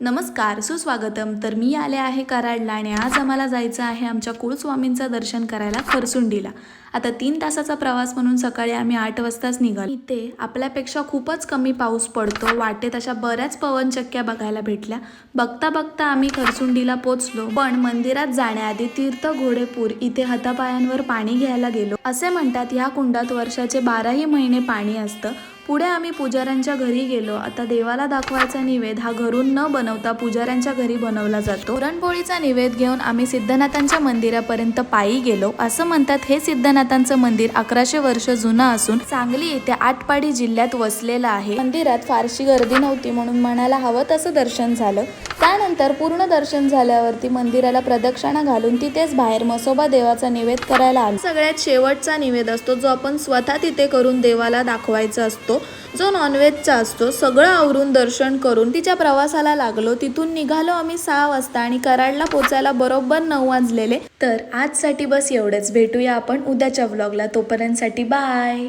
नमस्कार सुस्वागतम. तर मी आले आहे कराडला आणि आज आम्हाला जायचं आहे आमच्या कुळस्वामींचं दर्शन करायला खरसुंडीला आता तीन तासाचा प्रवास म्हणून सकाळी आम्ही आठ वाजताच निघालो. इथे आपल्यापेक्षा खूपच कमी पाऊस पडतो वाटेत अशा बऱ्याच पवनचक्क्या बघायला भेटल्या. बघता बघता आम्ही खरसुंडीला पोचलो पण मंदिरात जाण्याआधी तीर्थ घोडेपूर इथे हातापायांवर पाणी घ्यायला गेलो. असे म्हणतात ह्या कुंडात वर्षाचे बाराही महिने पाणी असतं. पुढे आम्ही पुजाऱ्यांच्या घरी गेलो. आता देवाला दाखवायचा निवेद हा घरून न बनवता पुजाऱ्यांच्या घरी बनवला जातो. पुरणपोळीचा निवेद घेऊन आम्ही सिद्धनाथांच्या मंदिरापर्यंत पायी गेलो. असं म्हणतात हे सिद्धनाथांचं मंदिर अकराशे वर्ष जुनं असून सांगली येथे आटपाडी जिल्ह्यात वसलेलं आहे. मंदिरात फारशी गर्दी नव्हती म्हणून मनाला हवं तसं दर्शन झालं. त्यानंतर पूर्ण दर्शन झाल्यावरती मंदिराला प्रदक्षिणा घालून तिथेच बाहेर मसोबा देवाचा निवेद करायला आला. सगळ्यात शेवटचा निवेद असतो जो आपण स्वतः तिथे करून देवाला दाखवायचा असतो. जो नॉनव्हेजचा असतो सगळं आवरून दर्शन करून तिच्या प्रवासाला लागलो तिथून निघालो आम्ही सहा वाजता आणि कराडला पोचायला बरोबर नऊ वाजलेले. तर आजसाठी बस एवढंच. भेटूया आपण उद्याच्या व्लॉगला तोपर्यंतसाठी बाय